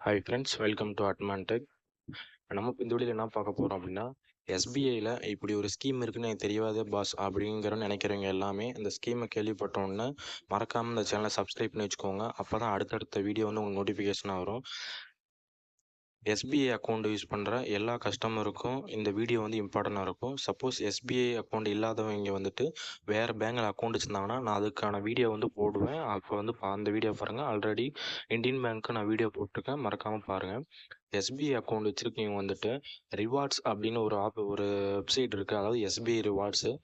Hi friends welcome to அட்மான்டெக் நம்ம இந்த வீடியோவில் என்ன பார்க்க போகிறோம் அப்படின்னா எஸ்பிஐயில் இப்படி ஒரு ஸ்கீம் இருக்குன்னு எனக்கு தெரியாத பாஸ் அப்படிங்கிற நினைக்கிறவங்க எல்லாமே இந்த ஸ்கீமை கேள்விப்பட்டோன்னே மறக்காமல் இந்த சேனலை சப்ஸ்கிரைப் பண்ணி வச்சுக்கோங்க. அப்போ தான் அடுத்தடுத்த வீடியோ வந்து உங்களுக்கு நோட்டிஃபிகேஷனாக வரும். எஸ்பிஐ அக்கௌண்ட் யூஸ் பண்ணுற எல்லா கஸ்டமருக்கும் இந்த வீடியோ வந்து இம்பார்ட்டண்ட்டாக இருக்கும். சப்போஸ் எஸ்பிஐ அக்கௌண்ட் இல்லாதவங்க வந்துட்டு வேறு பேங்கில் அக்கௌண்ட் வச்சுருந்தாங்கன்னா நான் அதுக்கான வீடியோ வந்து போடுவேன். அப்போ வந்து பா- அந்த வீடியோ பாருங்கள் ஆல்ரெடி இந்தியன் பேங்க்கு நான் வீடியோ போட்டிருக்கேன். மறக்காமல் பாருங்கள் எஸ்பிஐ அக்கௌண்ட் வச்சுருக்கீங்க வந்துட்டு ரிவார்ட்ஸ் அப்படின்னு ஒரு ஆப் ஒரு வெப்சைட் இருக்குது அதாவது எஸ்பிஐ ரிவார்ட்ஸு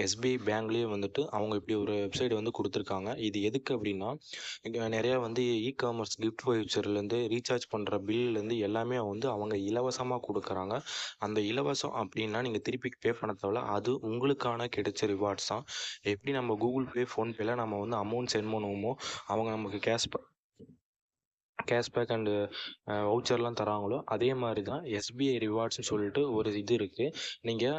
எஸ்பிஐ பேங்க்லேயே வந்துட்டு அவங்க இப்படி ஒரு வெப்சைட் வந்து கொடுத்துருக்காங்க. இது எதுக்கு அப்படின்னா நிறையா வந்து இ காமர்ஸ் கிஃப்ட் வவுச்சர்லேருந்து ரீசார்ஜ் பண்ணுற பில்லுலேருந்து எல்லாமே வந்து அவங்க இலவசமாக கொடுக்குறாங்க. அந்த இலவசம் அப்படின்னா நீங்கள் திருப்பி பே பண்ண தேவையில்ல. அது உங்களுக்கான கிடைச்ச ரிவார்ட்ஸ் தான். எப்படி நம்ம கூகுள் பே ஃபோன்பேல நம்ம வந்து அமௌண்ட் சென்ட் பண்ணுவோமோ அவங்க நமக்கு கேஷ் கேஷ்பேக் அண்டு வவுச்சர்லாம் தராங்களோ அதே மாதிரி தான் எஸ்பிஐ ரிவார்ட்ஸ்னு சொல்லிட்டு ஒரு இது இருக்குது நீங்கள்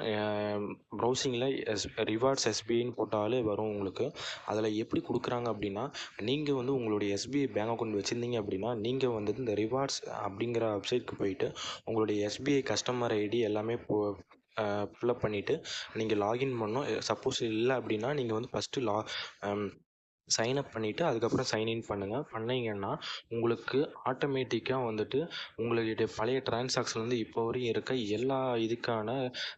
ப்ரௌசிங்கில் எஸ் ரிவார்ட்ஸ் எஸ்பிஐன்னு போட்டாலே வரும் உங்களுக்கு. அதில் எப்படி கொடுக்குறாங்க அப்படின்னா நீங்கள் வந்து உங்களுடைய எஸ்பிஐ பேங்க் அக்கௌண்ட் வச்சுருந்தீங்க அப்படின்னா நீங்கள் வந்து இந்த ரிவார்ட்ஸ் அப்படிங்கிற வெப்சைட்க்கு போயிட்டு உங்களுடைய எஸ்பிஐ கஸ்டமர் ஐடி எல்லாமே போ ஃபில்அப் பண்ணிவிட்டு நீங்கள் லாகின் பண்ணணும். சப்போஸ் இல்லை அப்படின்னா நீங்கள் வந்து ஃபஸ்ட்டு லா சைன் அப் பண்ணிவிட்டு அதுக்கப்புறம் சைன்இன் பண்ணுங்கள் பண்ணீங்கன்னா உங்களுக்கு ஆட்டோமேட்டிக்காக வந்துட்டு உங்களுடைய பழைய டிரான்சாக்ஷன்லேருந்து இப்போ வரையும் இருக்க எல்லா இதுக்கான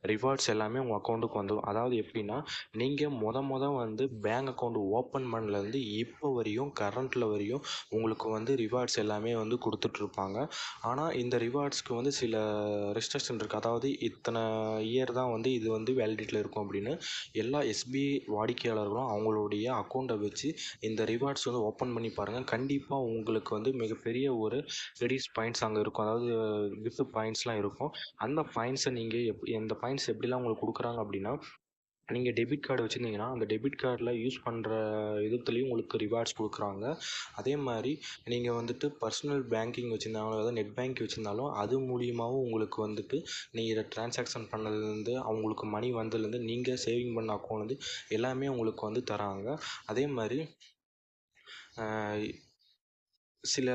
ரிவார்ட்ஸ் எல்லாமே உங்கள் அக்கௌண்ட்டுக்கு வந்துடும் அதாவது எப்படின்னா நீங்கள் மொத மொத வந்து பேங்க் அக்கௌண்ட் ஓப்பன் பண்ணலேருந்து இப்போ வரையும் கரண்ட்டில் வரையும் உங்களுக்கு வந்து ரிவார்ட்ஸ் எல்லாமே வந்து கொடுத்துட்ருப்பாங்க ஆனால் இந்த ரிவார்ட்ஸ்க்கு வந்து சில ரெஸ்ட்ரிக்ஷன் இருக்குது அதாவது இத்தனை இயர் தான் வந்து இது வந்து வேலிடிட்டியில் இருக்கும் அப்படின்னு எல்லா எஸ்பிஐ வாடிக்கையாளர்களும் அவங்களுடைய அக்கௌண்ட்டை வச்சு இந்த ரிவார்ட்ஸ் வந்து ஓப்பன் பண்ணி பாருங்கள் கண்டிப்பாக உங்களுக்கு வந்து மிகப்பெரிய ஒரு ரெடியூஸ் பாயிண்ட்ஸ் அங்கே இருக்கும். அதாவது கிஃப்ட் பாயிண்ட்ஸ்லாம் இருக்கும். அந்த பாயிண்ட்ஸை நீங்கள் எப் இந்த பாயிண்ட்ஸ் எப்படிலாம் உங்களுக்கு கொடுக்குறாங்க அப்படின்னா நீங்கள் டெபிட் கார்டு வச்சுருந்தீங்கன்னா அந்த டெபிட் கார்டில் யூஸ் பண்ணுற இதுத்துலேயும் உங்களுக்கு ரிவார்ட்ஸ் கொடுக்குறாங்க. அதே மாதிரி நீங்கள் வந்துட்டு பர்சனல் பேங்கிங் வச்சுருந்தாலும் அதாவது நெட் பேங்க் வச்சுருந்தாலும் அது மூலியமாகவும் உங்களுக்கு வந்துட்டு நீங்கள் டிரான்சாக்ஷன் பண்ணதுலேருந்து அவங்களுக்கு மணி வந்ததுலேருந்து நீங்கள் சேவிங் பண்ண அக்கௌண்ட்லேருந்து எல்லாமே உங்களுக்கு வந்து தராங்க. அதே மாதிரி சில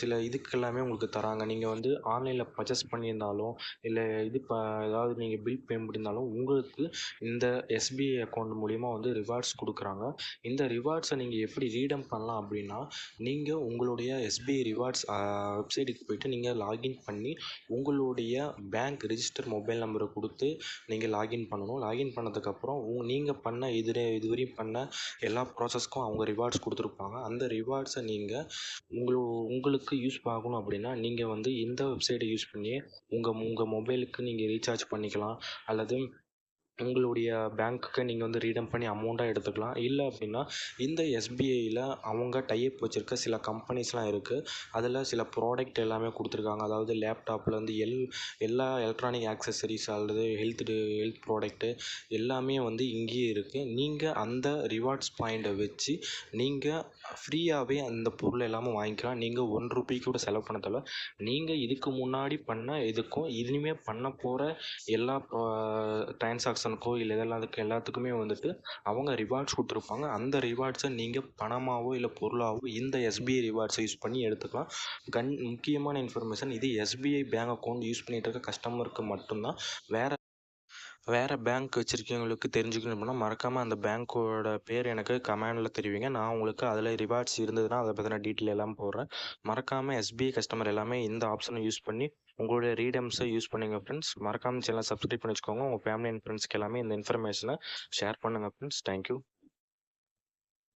சில இதுக்கெல்லாமே உங்களுக்கு தராங்க. நீங்கள் வந்து ஆன்லைனில் பர்ச்சேஸ் பண்ணியிருந்தாலும் இல்லை இது ப ஏதாவது நீங்கள் பில் பே பண்ணியிருந்தாலும் உங்களுக்கு இந்த எஸ்பிஐ அக்கௌண்ட் மூலிமா வந்து ரிவார்ட்ஸ் கொடுக்குறாங்க. இந்த ரிவார்ட்ஸை நீங்கள் எப்படி ரீடம் பண்ணலாம் அப்படின்னா நீங்கள் உங்களுடைய எஸ்பிஐ ரிவார்ட்ஸ் வெப்சைட்டுக்கு போயிட்டு நீங்கள் லாகின் பண்ணி உங்களுடைய பேங்க் ரிஜிஸ்டர் மொபைல் நம்பரை கொடுத்து நீங்கள் லாகின் பண்ணணும். லாகின் பண்ணதுக்கப்புறம் உங் நீங்கள் பண்ண இது இதுவரையும் பண்ண எல்லா ப்ராசஸ்க்கும் அவங்க ரிவார்ட்ஸ் கொடுத்துருப்பாங்க. அந்த ரிவார்ட்ஸை நீங்கள் உங்களு உங்களுக்கு யூஸ் ஆகணும் அப்படின்னா நீங்கள் வந்து இந்த வெப்சைட்டை யூஸ் பண்ணி உங்கள் உங்கள் மொபைலுக்கு நீங்கள் ரீசார்ஜ் பண்ணிக்கலாம். அல்லது உங்களுடைய பேங்க்குக்கு நீங்கள் வந்து ரீடம் பண்ணி அமௌண்ட்டாக எடுத்துக்கலாம். இல்லை அப்படின்னா இந்த எஸ்பிஐயில் அவங்க டைப் வச்சுருக்க சில கம்பெனிஸ்லாம் இருக்குது அதில் சில ப்ராடக்ட் எல்லாமே கொடுத்துருக்காங்க. அதாவது லேப்டாப்லேருந்து எல் எல்லா எலக்ட்ரானிக் ஆக்சசரிஸ் அல்லது ஹெல்த் ஹெல்த் ப்ராடக்ட்டு எல்லாமே வந்து இங்கேயே இருக்குது நீங்கள் அந்த ரிவார்ட்ஸ் பாயிண்ட்டை வச்சு நீங்கள் ஃப்ரீயாகவே அந்த பொருள் எல்லாமே வாங்கிக்கலாம். நீங்கள் ஒன் ருபி கூட செலவு பண்ண தேவை நீங்கள் இதுக்கு முன்னாடி பண்ண இதுக்கும் இனிமேல் பண்ண போகிற எல்லா பர்சனுக்கோ இல்லை இதெல்லாத்துக்கும் எல்லாத்துக்குமே வந்துட்டு அவங்க ரிவார்ட்ஸ் கொடுத்துருப்பாங்க. அந்த ரிவார்ட்ஸை நீங்கள் பணமாகவோ இல்லை பொருளாகவோ இந்த எஸ்பிஐ ரிவார்ட்ஸை யூஸ் பண்ணி எடுத்துக்கலாம். கண் முக்கியமான இன்ஃபர்மேஷன் இது எஸ்பிஐ பேங்க் அக்கௌண்ட் யூஸ் பண்ணிட்டு இருக்க கஸ்டமருக்கு மட்டும்தான். வேறு வேறு பேங்க் வச்சுருக்கவங்களுக்கு தெரிஞ்சுக்கணும் அப்படின்னா மறக்காமல் அந்த பேங்க்கோட பேர் எனக்கு கமெண்டில் தெரிவிங்க. நான் உங்களுக்கு அதில் ரிவார்ட்ஸ் இருந்ததுன்னா அதை பற்றின டீட்டெயில் எல்லாம் போடுறேன். மறக்காமல் எஸ்பிஐ கஸ்டமர் எல்லாமே இந்த ஆப்ஷனை யூஸ் பண்ணி உங்களுடைய ரீடம்ஸை யூஸ் பண்ணுங்க ஃப்ரெண்ட்ஸ் மறக்காமல் சேனல் சப்ஸ்கிரைப் பண்ணி வச்சுக்கோங்க உங்கள் ஃபேமிலி அண்ட் ஃப்ரெண்ட்ஸ்க்கு எல்லாமே இந்த இன்ஃபர்மேஷனை ஷேர் பண்ணுங்கள் ஃப்ரெண்ட்ஸ் தேங்க்யூ